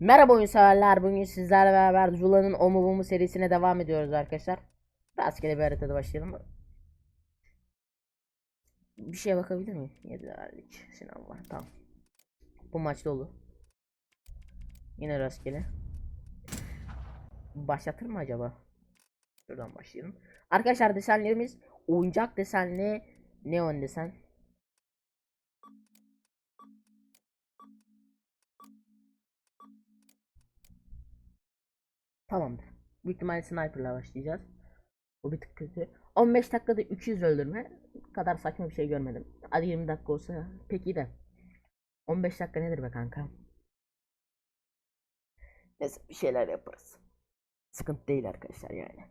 Merhaba oyun severler. Bugün sizlerle beraber Zula'nın O mu Bu mu serisine devam ediyoruz arkadaşlar. Rastgele bir haritada başlayalım. Bir şeye bakabilir miyim? Yedilerlik Sinan var. Tamam. Bu maç dolu. Yine rastgele. Başlatır mı acaba? Şuradan başlayalım. Arkadaşlar desenlerimiz oyuncak desenli neon desen. Tamamdır. Büyük ihtimalle sniper'la başlayacağız. Bu bir tık kötü. 15 dakikada 300 öldürme. Bu kadar saçma bir şey görmedim. Hadi 20 dakika olsa peki de. 15 dakika nedir be kanka? Neyse bir şeyler yaparız. Sıkıntı değil arkadaşlar yani.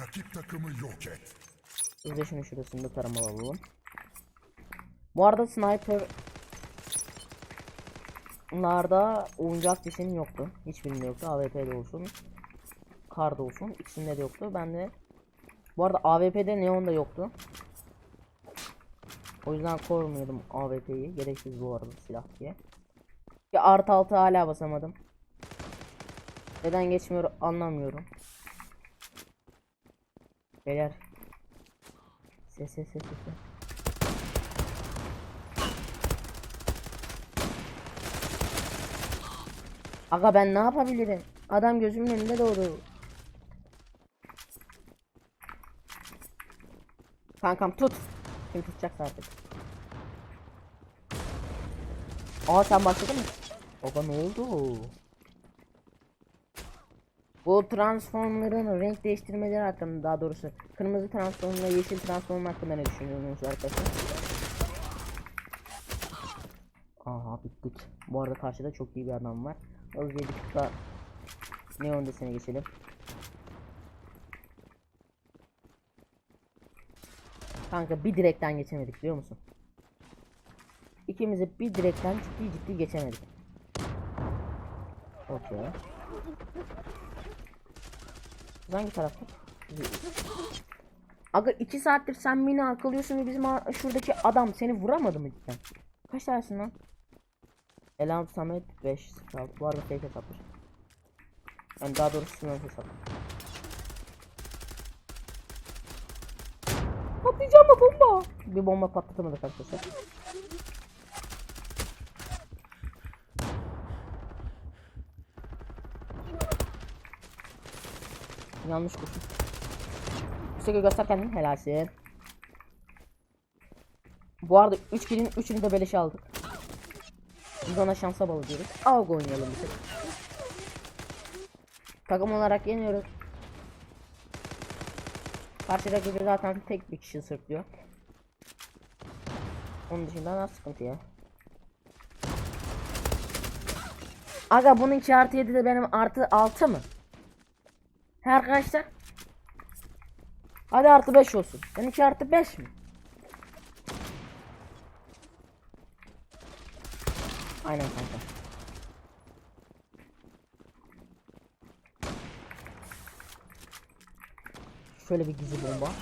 Rakip takımı yok et. Biz de şunu şurasında tarama alalım. Bu arada sniper Bunlarda oyuncak deseni yoktu. Hiçbirinde yoktu. AWP'de olsun. Karda olsun. İkisinde de yoktu. Ben de bu arada AWP'de neon da yoktu. O yüzden korumuyordum AWP'yi. Gereksiz bu arada silah diye. Ya artı altı hala basamadım. Neden geçmiyor anlamıyorum. Beyler. Ses ses ses ses. Aga ben ne yapabilirim? Adam gözümün önünde doğdu. Kankam tut. Kim tutacaksa artık. Aa sen başladın mı? Aga ne oldu? Bu transformların renk değiştirmeleri hakkında daha doğrusu kırmızı transformla yeşil transform hakkında ne düşünüyorsunuz arkadaşlar? Aha bittik. Bu arada karşıda çok iyi bir adam var. Bir tık daha neon desene geçelim. Kanka bir direkten geçemedik biliyor musun? İkimizi bir direkten ciddi ciddi geçemedik. Okey. Hangi tarafta? Aga 2 saattir sen beni arkalıyorsun ve bizim şuradaki adam seni vuramadı mı cidden? Kaç tanesin lan? Elan Samet 5 06 Bu arada fake hesapmış. Yani daha doğrusu sınır hesap. Patlayacağım mı bomba? Bir bomba patlatamadık arkadaşlar. Yanlış kurşun. Üstelik göster kendini helalsin. Bu arada 3 kilin 3'ünü de beleşe aldık. Biz ona şansa bağlı diyoruz. Avga oynayalım bir tek. Takım olarak yeniyoruz. Karşıdaki bir zaten tek bir kişi sırtlıyor. Onun dışında nasıl sıkıntı ya? Aga bunun 2 artı 7 de benim artı 6 mı? He arkadaşlar. Hadi artı 5 olsun. Benimki artı 5 mi? Aynen kanka. Şöyle bir gizli bomba.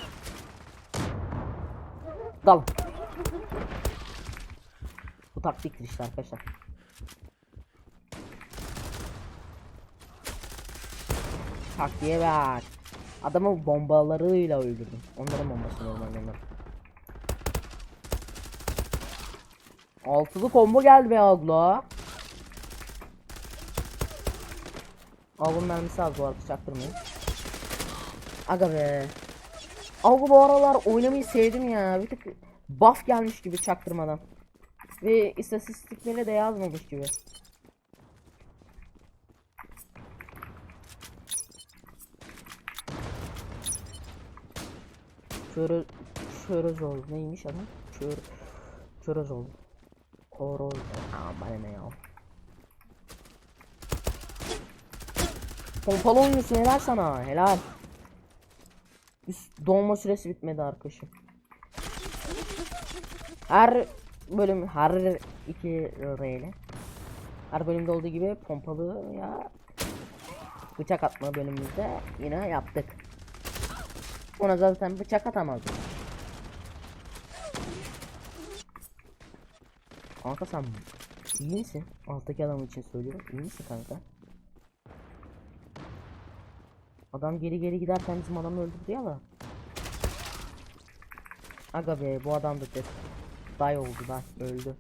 Dal. Bu taktiktir işte arkadaşlar. Taktiğe bak. Adamı bombalarıyla öldürdüm. Onların bombası normal onlar. Altılı combo geldi be abla. Avun mermisi az bu arada çaktırmayın. Aga be. Avgu bu aralar oynamayı sevdim ya. Bir tık buff gelmiş gibi çaktırmadan. Ve istatistikleri de yazmamış gibi. Çöre, çörözol neymiş adam? Çör, çörözol. Koroz. Aa bana ne ya? Pompalı oynuyorsun helal sana helal. Üst doğma süresi bitmedi arkadaşım. Her bölüm her iki reyle. Her bölümde olduğu gibi pompalı ya bıçak atma bölümümüzde yine yaptık. Ona zaten bıçak atamazdım. Kanka sen İyi misin? Alttaki adam için söylüyorum. İyi misin kanka? Adam geri geri giderken bizim adamı öldürdü ya da. Aga be bu adam da dead. Day oldu da öldü.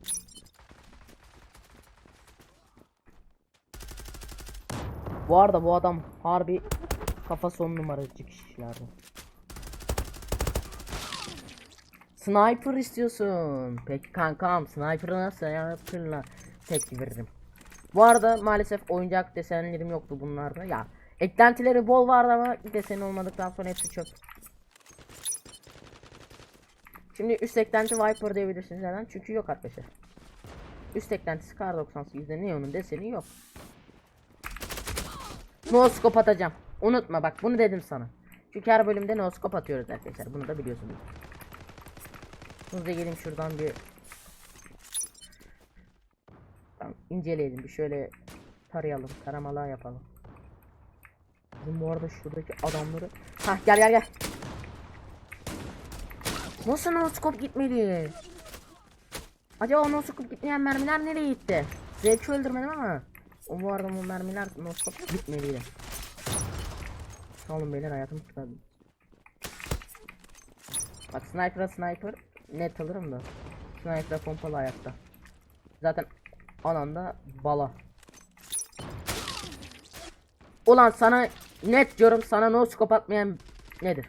Bu arada bu adam harbi kafa son numaracı kişilerden. Sniper istiyorsun. Peki kankam sniper'ı nasıl yaptırla tepki veririm. Bu arada maalesef oyuncak desenlerim yoktu bunlarda. Ya eklentileri bol vardı ama desen olmadıktan sonra hepsi çöp. Şimdi üst eklenti Viper diyebilirsiniz neden? Çünkü yok arkadaşlar. Üst eklentisi Kar 98'de Neon'un deseni yok. No scope atacağım. Unutma bak bunu dedim sana. Çünkü her bölümde no scope atıyoruz arkadaşlar. Bunu da biliyorsunuz. Hızlıca gelin şuradan bir inceleyelim bir şöyle tarayalım taramalar yapalım. Bizim bu arada şuradaki adamları Hah gel gel gel Nasıl noskop gitmedi? Acaba noskop gitmeyen mermiler nereye gitti? Zevki öldürmedim ama o bu arada bu mermiler noskop gitmedi. Sağ olun beyler hayatımı kurtardım. Bak sniper'a sniper net alırım da. Sniper'a pompalı ayakta. Zaten alanda bala. Ulan sana net diyorum sana no scope atmayan nedir?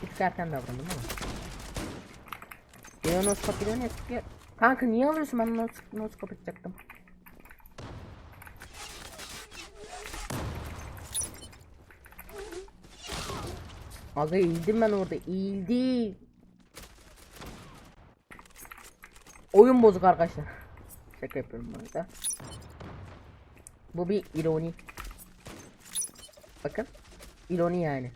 Tık erken davrandım ama. Geliyor no scope geliyor ne? Kanka niye alıyorsun ben no, no scope atacaktım. Aga eğildim ben orada eğildim. Oyun bozuk arkadaşlar. Şaka yapıyorum bu. Bu bir ironi. Bakın. ironi yani.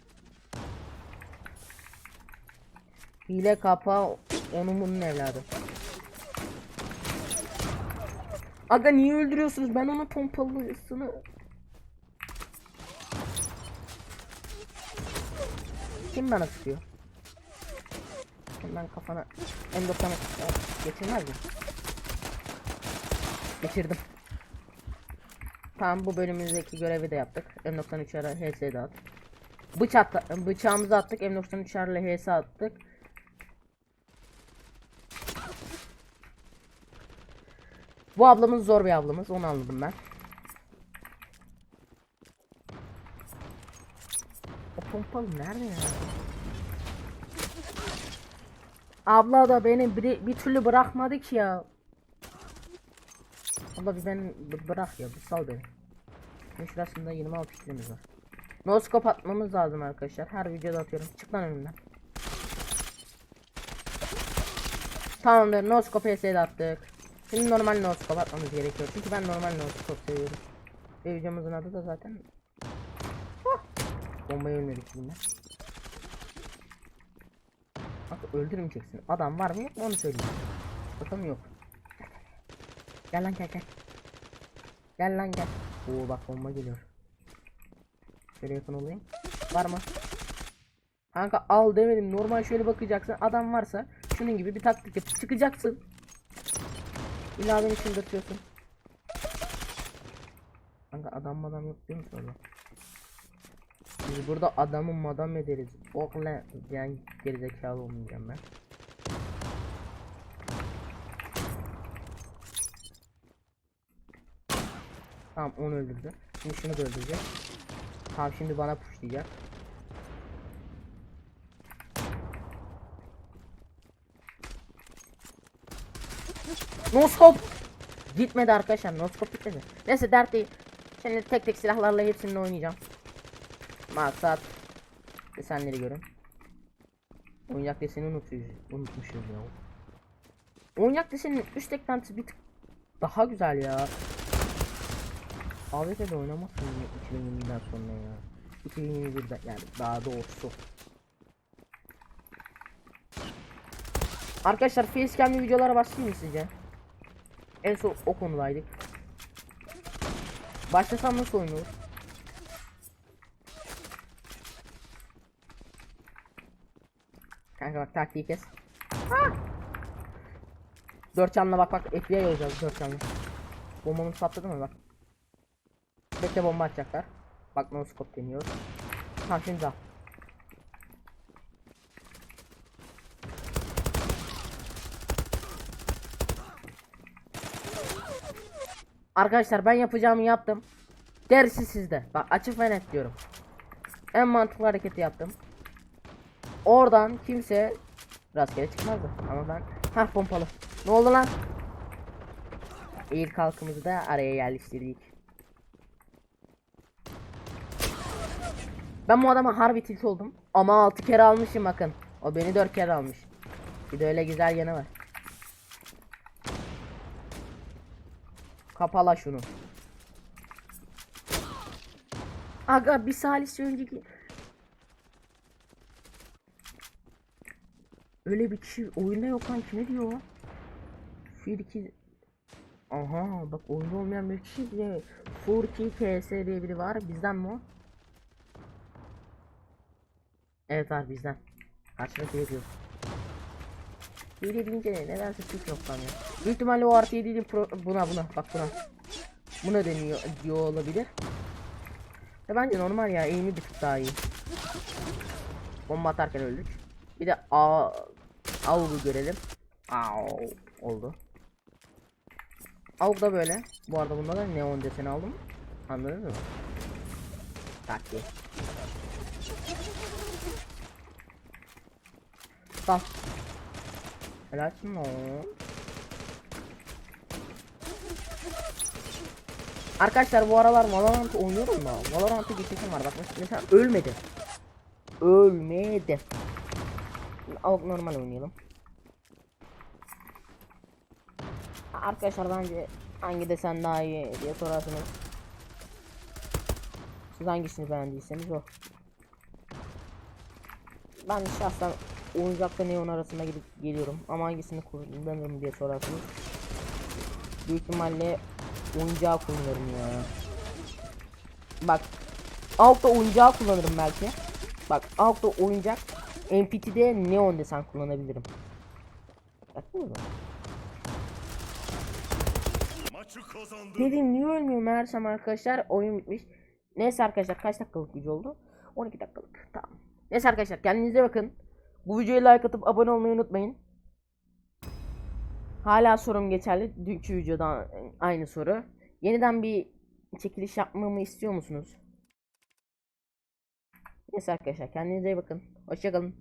Hile kapa onun bunun evladı. Aga niye öldürüyorsunuz? Ben onun pompalısını Kim bana sıkıyor? Hemen kafana M90 geçirmez mi? Geçirdim. Tamam bu bölümümüzdeki görevi de yaptık. M93 ara HS de at. Bıçak bıçağımızı attık. M93 ara HS attık. Bu ablamız zor bir ablamız. Onu anladım ben. O pompalı nerede ya? Abla da beni bir, bir türlü bırakmadı ki ya. Abla bir beni bırak ya bir sal beni. Bunun şurasında 26 kilimiz var. Noskop atmamız lazım arkadaşlar. Her videoda atıyorum. Çık lan önümden. Tamamdır. Noskop PS'de attık. Şimdi normal noskop atmamız gerekiyor. Çünkü ben normal noskop seviyorum. Ve videomuzun adı da zaten Bombayı ölmedik şimdi. Bak öldürmeyeceksin. Adam var mı yok mu onu söyleyeyim. Bakalım yok. Gel lan gel gel. Gel lan gel. Oo bak bomba geliyor. Şöyle yakın olayım. Var mı? Kanka al demedim. Normal şöyle bakacaksın. Adam varsa şunun gibi bir taktik yapıp çıkacaksın. İlla beni çıldırtıyorsun. Kanka adam adam yok değil mi sonra? Biz burada adamı madam ederiz. Oh lan yani gerizekalı olmayacağım ben. Tamam onu öldürdü. Şimdi şunu da öldürecek. Tamam şimdi bana pushlayacak. No scope. Gitmedi arkadaşlar. No scope gitmedi. Neyse dert değil. Şimdi tek tek silahlarla hepsini oynayacağım. Maksat desenleri görün. Oyuncak deseni unutuyoruz. Unutmuşuz ya. Oyuncak desenin üst eklentisi bir tık daha güzel ya. ABT'de oynamazsın 2020'den sonra ya. 2021'de yani daha doğrusu. Arkadaşlar facecam'li videolara başlayayım mı sizce? En son o konudaydık. Başlasam nasıl oynanır? Bak taktiği kes. Ha! Dört canlı bak bak FBI olacağız dört canlı. Bombamız patladı mı bak. Bekle bomba atacaklar. Bak no scope deniyor. Tamam şimdi al. Arkadaşlar ben yapacağımı yaptım. Dersi sizde. Bak açık ve net diyorum. En mantıklı hareketi yaptım. Oradan kimse rastgele çıkmazdı. Ama ben ha pompalı. Ne oldu lan? İlk halkımızı da araya yerleştirdik. Ben bu adama harbi tilt oldum. Ama 6 kere almışım bakın. O beni 4 kere almış. Bir de öyle güzel yanı var. Kapala şunu. Aga bir salisi önceki Öyle bir kişi oyunda yok lan kime diyor? O? Fir 2 Aha bak oyunda olmayan bir kişi diye Furki KS diye biri var. Bizden mi o? Evet var bizden. Karşılık veriyor Hile deyince ne nedense Türk yok lan ya. Büyük ihtimalle o artı 7 pro buna buna bak buna. Buna deniyor diyor olabilir. Ya bence normal ya eğimi bir tık daha iyi. Bomba atarken öldük. Bir de A Avgu görelim. Au oldu. Avg da böyle. Bu arada bunda da neon deseni aldım. Anladınız mı? Taktiği. Bak Helalsin lan Arkadaşlar bu aralar Valorant oynuyorum da. Valorant'ı geçesim var. Bak mes- mesela ölmedi. Ölmedi normal oynayalım. Arkadaşlar bence hangi desen daha iyi diye sorarsınız Siz hangisini beğendiyseniz o. Ben şahsen oyuncakla neon arasında gidip geliyorum. Ama hangisini kullanırım diye sorarsınız Büyük ihtimalle oyuncağı kullanırım ya. Bak Avuk'ta oyuncağı kullanırım belki. Bak Avuk'ta oyuncak MPT'de neon desen kullanabilirim kazandı. Dedim niye ölmüyor meğersem arkadaşlar oyun bitmiş. Neyse arkadaşlar kaç dakikalık video oldu? 12 dakikalık. Tamam. Neyse arkadaşlar kendinize bakın. Bu videoya like atıp abone olmayı unutmayın. Hala sorum geçerli. Dünkü videoda aynı soru. Yeniden bir çekiliş yapmamı istiyor musunuz? Neyse arkadaşlar kendinize iyi bakın. Hoşçakalın.